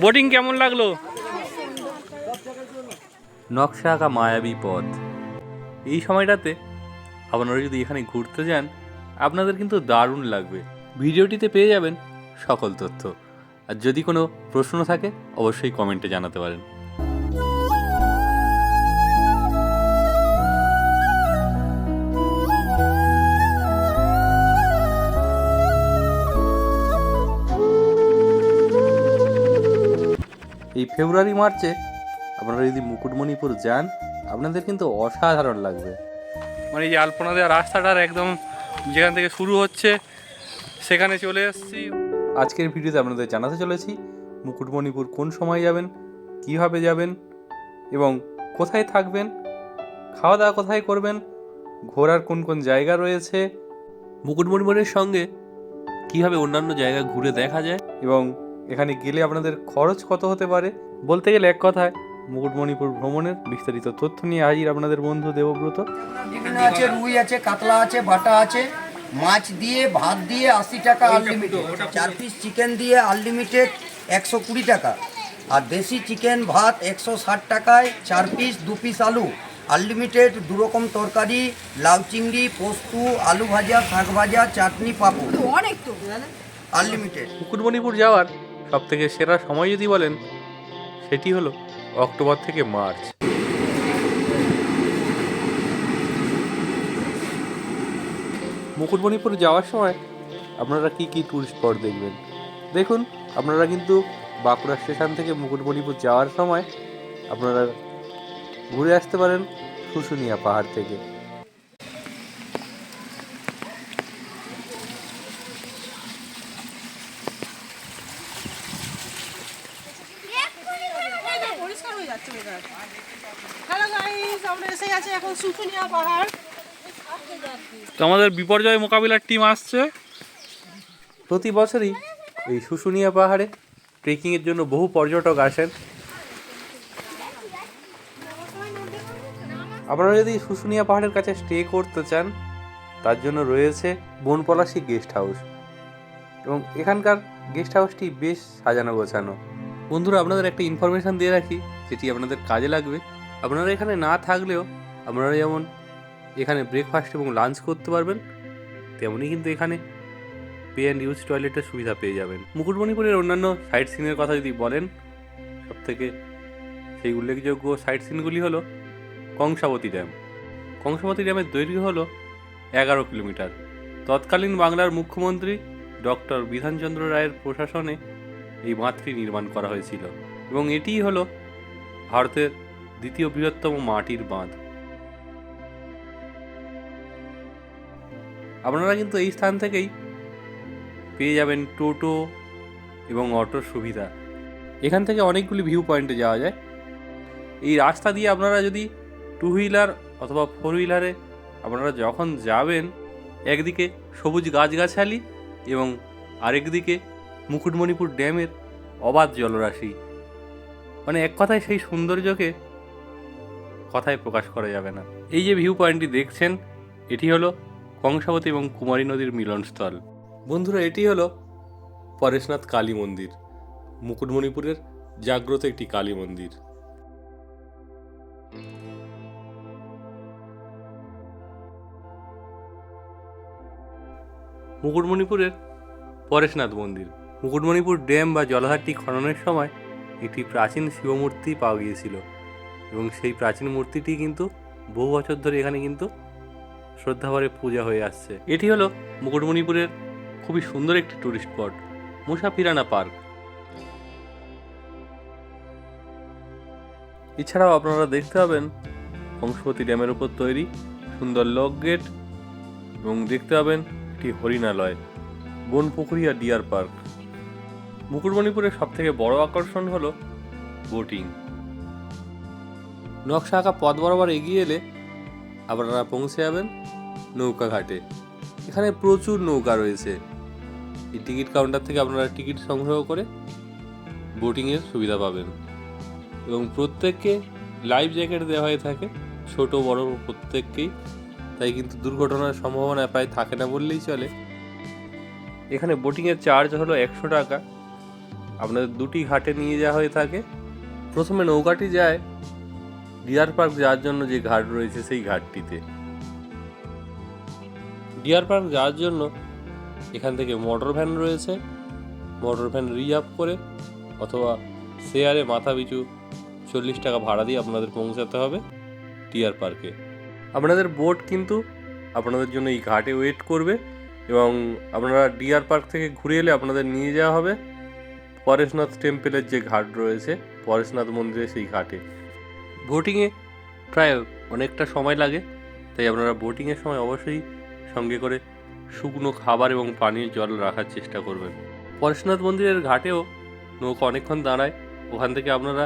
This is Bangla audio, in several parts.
বোটিং কেমন লাগল? নকশা আঁকা মায়াবী পথ। এই সময়টাতে আপনারা যদি এখানে ঘুরতে যান, আপনাদের কিন্তু দারুণ লাগবে। ভিডিওটিতে পেয়ে যাবেন সকল তথ্য। আর যদি কোনো প্রশ্ন থাকে, অবশ্যই কমেন্টে জানাতে পারেন। ফেব্রুয়ারি মার্চে আপনারা যদি মুকুটমণিপুর যান আপনাদের কিন্তু অসাধারণ লাগবে। মানে এই আলপনা দেওয়া রাস্তাটার একদম যেখান থেকে শুরু হচ্ছে সেখানে চলে এসেছি। আজকের ভিডিওতে আপনাদের জানাতে চলেছি মুকুটমণিপুর কোন সময় যাবেন কীভাবে যাবেন এবং কোথায় থাকবেন খাওয়া দাওয়া কোথায় করবেন ঘোরার কোন কোন জায়গা রয়েছে মুকুটমণিপুরের সঙ্গে কীভাবে অন্যান্য জায়গা ঘুরে দেখা যায় এবং এখানে গেলে আপনাদের খরচ কত হতে পারে? বলতে গেলে এক কথায় মুকুটমণিপুর ভ্রমণের বিস্তারিত তথ্য নিয়ে হাজির আপনাদের বন্ধু দেবব্রত। বিভিন্ন আছে রুই আছে কাতলা আছে বাটা আছে মাছ দিয়ে ভাত দিয়ে আশি টাকা আনলিমিটেড চার পিস চিকেন দিয়ে আনলিমিটেড একশো কুড়ি টাকা। আর দেশি চিকেন ভাত একশো ষাট টাকায় চার পিস দু পিস আলু। আনলিমিটেড দু রকম তরকারি লাউ চিংড়ি পোস্ত আলু ভাজা শাক ভাজা চাটনি পাপড়। অনেক তো। আনলিমিটেড মুকুটমণিপুর যাওয়ার সব থেকে সেরা সময় যদি বলেন, সেটি হলো অক্টোবর থেকে মার্চ। মুকুটমণিপুর যাওয়ার সময় আপনারা কি কি ট্যুরিস্ট স্পট দেখবেন? দেখুন, আপনারা কিন্তু বাঁকুড়া স্টেশন থেকে মুকুটমণিপুর যাওয়ার সময় আপনারা ঘুরে আসতে পারেন শুশুনিয়া পাহাড় থেকে। পরিষ্কার হয়ে যাচ্ছে ওয়েদার হ্যালো গাইস আমরা এসে গেছি এখন শুশুনিয়া পাহাড়। তো আমাদের বিপর্যয় মোকাবিলার টিম আসছে। প্রতি বছরই এই শুশুনিয়া পাহাড়ে ট্রেকিংয়ের জন্য বহু পর্যটক আসেন। আপনারা যদি শুশুনিয়া পাহাড়ের কাছে স্টে করতে চান তার জন্য রয়েছে বনপলাশি গেস্ট হাউস এবং এখানকার গেস্ট হাউসটি বেশ সাজানো গোছানো। বন্ধুরা, আপনাদের একটা ইনফরমেশান দিয়ে রাখি যেটি আপনাদের কাজে লাগবে। আপনারা এখানে না থাকলেও আপনারা যেমন এখানে ব্রেকফাস্ট এবং লাঞ্চ করতে পারবেন তেমনই কিন্তু এখানে পে অ্যান্ড ইউজ টয়লেটের সুবিধা পেয়ে যাবেন। মুকুটমণিপুরের অন্যান্য সাইট সিনের কথা যদি বলেন সব থেকে সেই উল্লেখযোগ্য সাইট সিনগুলি হলো কংসাবতী ড্যাম কংসাবতী ড্যামের দৈর্ঘ্য হলো এগারো কিলোমিটার তৎকালীন বাংলার মুখ্যমন্ত্রী ডক্টর বিধানচন্দ্র রায়ের প্রশাসনে এই বাঁধটি নির্মাণ করা হয়েছিল। এবং এটিই হলো ভারতের দ্বিতীয় বৃহত্তম মাটির বাঁধ। আপনারা কিন্তু এই স্থান থেকেই পেয়ে যাবেন টোটো এবং অটোর সুবিধা। এখান থেকে অনেকগুলি ভিউ পয়েন্টে যাওয়া যায়। এই রাস্তা দিয়ে আপনারা যদি টু হুইলার অথবা ফোর হুইলারে আপনারা যখন যাবেন, একদিকে সবুজ গাছগাছালি এবং আরেকদিকে মুকুটমণিপুর ড্যামের অবাধ জলরাশি। মানে এক কথায় সেই সৌন্দর্যকে কথায় প্রকাশ করা যাবে না। এই যে ভিউ পয়েন্টটি দেখছেন, এটি হলো কংসাবতী এবং কুমারী নদীর মিলনস্থল। বন্ধুরা, এটি হলো পরেশনাথ কালী মন্দির, মুকুটমণিপুরের জাগ্রত একটি কালী মন্দির। মুকুটমণিপুরের পরেশনাথ মন্দির। মুকুটমণিপুর ড্যাম বা জলাধারটি খননের সময় একটি প্রাচীন শিবমূর্তি পাওয়া গিয়েছিল এবং সেই প্রাচীন মূর্তিটি কিন্তু বহু বছর ধরে এখানে কিন্তু শ্রদ্ধাভরে পূজা হয়ে আসছে। এটি হলো মুকুটমণিপুরের খুবই সুন্দর একটি টুরিস্ট স্পট মুসাফিরানা পার্ক। এছাড়াও আপনারা দেখতে পাবেন কংসবতী ড্যামের উপর তৈরি সুন্দর লক গেট এবং দেখতে পাবেন একটি হরিণালয়, বনপুকুরি আর ডিয়ার পার্ক। মুকুটমণিপুরের সব থেকে বড় আকর্ষণ হলো বোটিং নকশা আঁকা পথ বরাবর এগিয়ে এলে আপনারা পৌঁছে যাবেন নৌকা ঘাটে। এখানে প্রচুর নৌকা রয়েছে। এই টিকিট কাউন্টার থেকে আপনারা টিকিট সংগ্রহ করে বোটিংয়ের সুবিধা পাবেন। এবং প্রত্যেককে লাইফ জ্যাকেট দেওয়া হয়ে থাকে, ছোট, বড় প্রত্যেককেই। তাই কিন্তু দুর্ঘটনার সম্ভাবনা প্রায় থাকে না বললেই চলে। এখানে বোটিংয়ের চার্জ হলো একশো টাকা। আপনাদের দুটি ঘাটে নিয়ে যাওয়া হয়ে থাকে। প্রথমে নৌকাটি যায় ডিয়ার পার্ক যাওয়ার জন্য যে ঘাট রয়েছে সেই ঘাটটিতে। ডিয়ার পার্ক যাওয়ার জন্য এখান থেকে মোটর ভ্যান রয়েছে। মোটর ভ্যান রিজার্ভ করে অথবা শেয়ারে মাথা পিছু চল্লিশ টাকা ভাড়া দিয়ে আপনাদের পৌঁছাতে হবে ডিয়ার পার্কে। আপনাদের বোট কিন্তু আপনাদের জন্য এই ঘাটে ওয়েট করবে এবং আপনারা ডিয়ার পার্ক থেকে ঘুরে এলে আপনাদের নিয়ে যাওয়া হবে। পরেশনাথ টেম্পেলের যে ঘাট রয়েছে, পরেশনাথ মন্দিরের সেই ঘাটে। বোটিংয়ে প্রায় অনেকটা সময় লাগে, তাই আপনারা বোটিংয়ের সময় অবশ্যই সঙ্গে করে শুকনো খাবার এবং পানীয় জল রাখার চেষ্টা করবেন। পরেশনাথ মন্দিরের ঘাটেও নৌকা অনেকক্ষণ দাঁড়ায়। ওখান থেকে আপনারা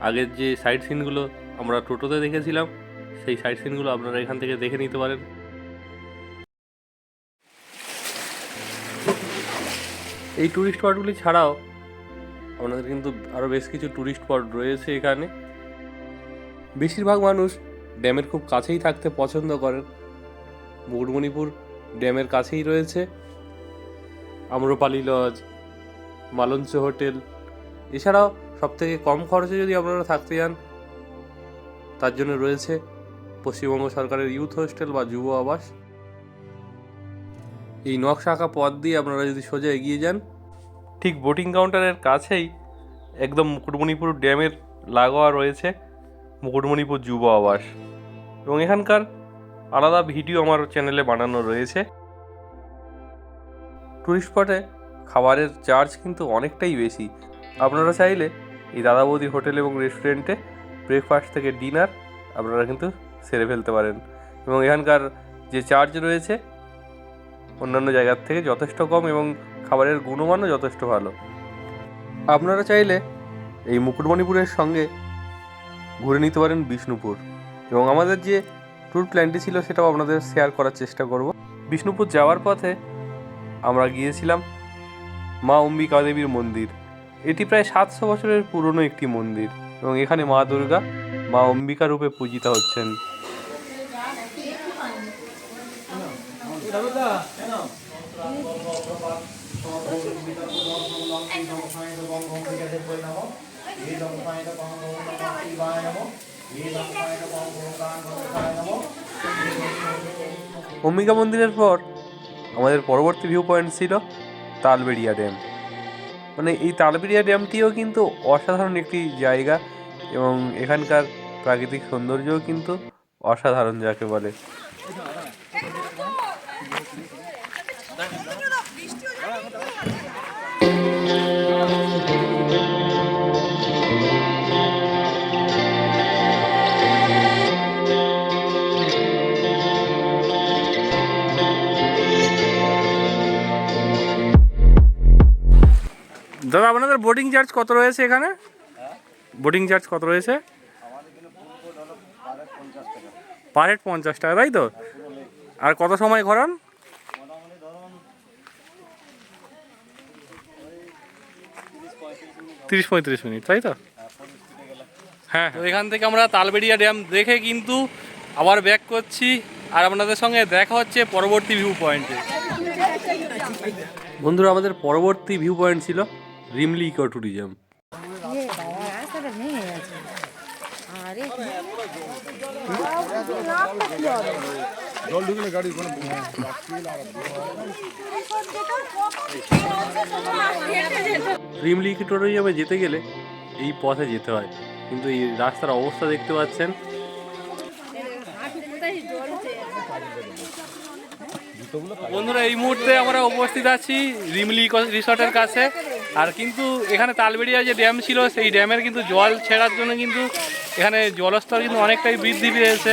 আগের যে সাইড সিনগুলো আমরা টোটোতে দেখেছিলাম, সেই সাইড সিনগুলো আপনারা এখান থেকে দেখে নিতে পারেন। এই ট্যুরিস্ট স্পটগুলি ছাড়াও আপনাদের কিন্তু আরও বেশ কিছু ট্যুরিস্ট স্পট রয়েছে এখানে। বেশিরভাগ মানুষ ড্যামের খুব কাছেই থাকতে পছন্দ করেন। মুকুটমণিপুর ড্যামের কাছেই রয়েছে। আম্রপালি লজ মালঞ্চ হোটেল এছাড়াও সবথেকে কম খরচে যদি আপনারা থাকতে যান তার জন্য রয়েছে পশ্চিমবঙ্গ সরকারের ইউথ হোস্টেল বা যুব আবাস। এই নকশা আঁকা পথ দিয়ে আপনারা যদি সোজা এগিয়ে যান, ঠিক বোটিং কাউন্টারের কাছেই একদম মুকুটমণিপুর ড্যামের লাগোয়া রয়েছে মুকুটমণিপুর যুব আবাস। এবং এখানকার আলাদা ভিডিও আমার চ্যানেলে বানানো রয়েছে। টুরিস্ট স্পটে খাবারের চার্জ কিন্তু অনেকটাই বেশি। আপনারা চাইলে এই দাদা বৌদি হোটেল এবং রেস্টুরেন্টে ব্রেকফাস্ট থেকে ডিনার আপনারা কিন্তু সেরে ফেলতে পারেন। এবং এখানকার যে চার্জ রয়েছে অন্যান্য জায়গার থেকে যথেষ্ট কম এবং খাবারের গুণমানও যথেষ্ট ভালো। আপনারা চাইলে এই মুকুটমণিপুরের সঙ্গে ঘুরে নিতে পারেন বিষ্ণুপুর। এবং আমাদের যে ট্যুর প্ল্যানটি ছিল সেটাও আপনাদের শেয়ার করার চেষ্টা করব। বিষ্ণুপুর যাওয়ার পথে আমরা গিয়েছিলাম মা অম্বিকা দেবীর মন্দির। এটি প্রায় সাতশো বছরের পুরনো একটি মন্দির এবং এখানে মা দুর্গা মা অম্বিকা রূপে পূজিতা হচ্ছেন। অম্বিকা মন্দিরের পর আমাদের পরবর্তী ভিউ পয়েন্ট ছিল তালবেড়িয়া ড্যাম মানে এই তালবেড়িয়া ড্যামটিও কিন্তু অসাধারণ একটি জায়গা এবং এখানকার প্রাকৃতিক সৌন্দর্যও কিন্তু অসাধারণ যাকে বলে। দাদা আপনাদের বোটিং চার্জ কত রয়েছে এখানে? বোটিং চার্জ কত রয়েছে? পার হেড পঞ্চাশ টাকা তাই তো? আর কত সময় ঘোরান? তিরিশ পঁয়ত্রিশ মিনিট তাই তো? হ্যাঁ তো এখান থেকে আমরা তালবেড়িয়া ড্যাম দেখে কিন্তু আবার ব্যাক করছি আর আপনাদের সঙ্গে দেখা হচ্ছে পরবর্তী ভিউ পয়েন্টে বন্ধুরা আমাদের পরবর্তী ভিউ পয়েন্ট ছিল Rimli eco tourism Rimli eco ট্যুরিজমে যেতে গেলে এই পথে যেতে হয়। কিন্তু এই রাস্তার অবস্থা দেখতে পাচ্ছেন। বন্ধুরা, এই মুহূর্তে আমরা উপস্থিত আছি রিমলি রিসর্টের কাছে। আর কিন্তু এখানে তালবেড়িয়া যে ড্যাম ছিল, সেই ড্যামের কিন্তু জল ছেড়ার জন্য কিন্তু এখানে জলস্তর কিন্তু অনেকটাই বৃদ্ধি পেয়েছে।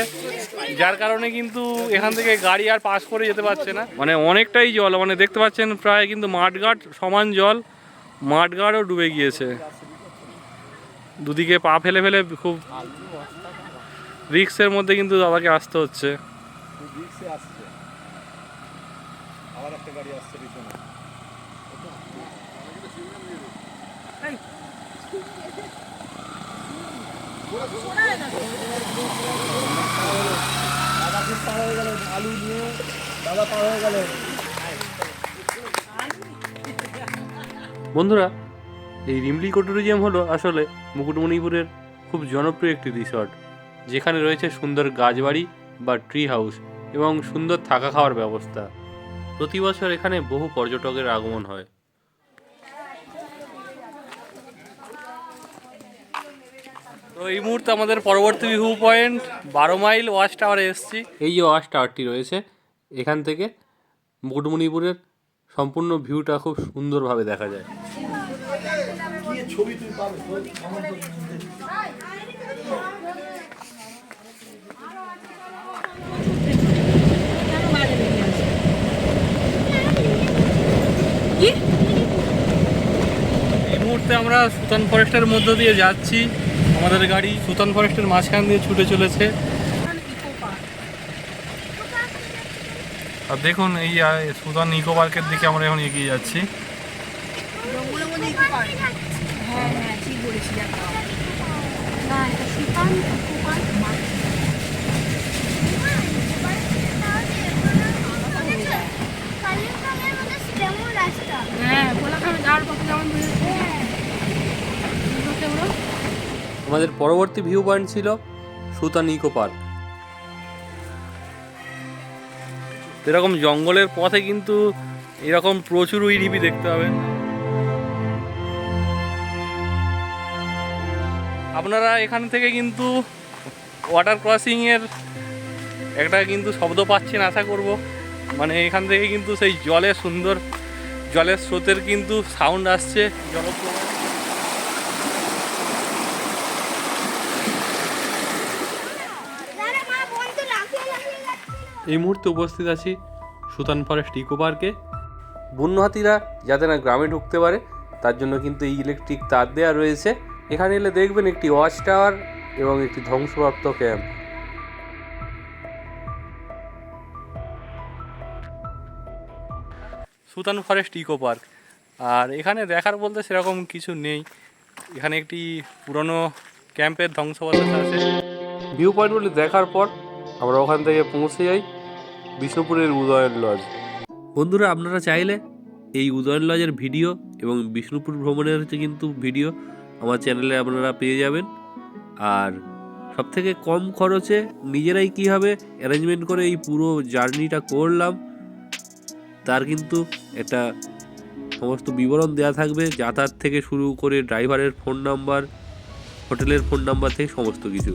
যার কারণে কিন্তু এখান থেকে গাড়ি আর পাস করে যেতে পারছে না। মানে অনেকটাই জল মানে দেখতে পাচ্ছেন প্রায় কিন্তু মাঠঘাট সমান জল, মাঠঘাটও ডুবে গিয়েছে। দুদিকে পা ফেলে ফেলে খুব রিক্সের মধ্যে কিন্তু দাদাকে আসতে হচ্ছে। বন্ধুরা, এই রিমলি ইকোট্যুরিজম হলো আসলে মুকুটমণিপুরের খুব জনপ্রিয় একটি রিসর্ট যেখানে রয়েছে সুন্দর গাছবাড়ি বা ট্রি হাউস এবং সুন্দর থাকা খাওয়ার ব্যবস্থা। প্রতি বছর এখানে বহু পর্যটকের আগমন হয়। তো এই মুহূর্তে আমাদের পরবর্তী ভিউ পয়েন্ট বারো মাইল ওয়াচ টাওয়ারে এসেছি। এই যে ওয়াশ টাওয়ারটি রয়েছে এখান থেকে মুকুটমণিপুরের সম্পূর্ণ ভিউটা খুব সুন্দরভাবে দেখা যায়। এই মুহূর্তে আমরা সুতান ফরেস্টের মধ্য দিয়ে যাচ্ছি। আমাদের গাড়ি সুতান ফরেস্টের মাঝখান দিয়ে ছুটে চলেছে। আর দেখুন এই সুতান ইকো পার্কের দিকে আমরা এখন এগিয়ে যাচ্ছি। হ্যাঁ কোলাখানে যাওয়ার পথে যেমন আমাদের পরবর্তী ভিউ পয়েন্ট ছিল সুতান ইকো পার্ক। এরকম জঙ্গলের পথে কিন্তু এরকম প্রচুর ইরিবি দেখতে হবে। আপনারা এখান থেকে কিন্তু ওয়াটার ক্রসিংয়ের একটা কিন্তু শব্দ পাচ্ছেন আশা করব। মানে এখান থেকে কিন্তু সেই জলের সুন্দর, জলের স্রোতের কিন্তু সাউন্ড আসছে। জলপ্রবাহ। এই মুহূর্তে উপস্থিত আছি সুতান ফরেস্ট ইকো পার্কে। বন্য হাতিরা যাতে না গ্রামে ঢুকতে পারে তার জন্য কিন্তু এই ইলেকট্রিক তার দেওয়া রয়েছে। এখানে এলে দেখবেন একটি ওয়াচ টাওয়ার এবং একটি ধ্বংসপ্রাপ্ত camp Sutan forest eco park. আর এখানে দেখার বলতে সেরকম কিছু নেই। এখানে একটি পুরনো ক্যাম্পের ধ্বংসাবশেষ আছে। ভিউ পয়েন্টগুলি দেখার পর আমরা ওখান থেকে পৌঁছে যাই বিষ্ণুপুরের উদয়ন লজ বন্ধুরা, আপনারা চাইলে এই উদয়ন লজের ভিডিও এবং বিষ্ণুপুর ভ্রমণের হচ্ছে কিন্তু ভিডিও আমার চ্যানেলে আপনারা পেয়ে যাবেন। আর সবথেকে কম খরচে নিজেরাই কীভাবে অ্যারেঞ্জমেন্ট করে এই পুরো জার্নিটা করলাম, তার কিন্তু একটা সমস্ত বিবরণ দেওয়া থাকবে। যাতায়াত থেকে শুরু করে ড্রাইভারের ফোন নাম্বার হোটেলের ফোন নাম্বার থেকে সমস্ত কিছু।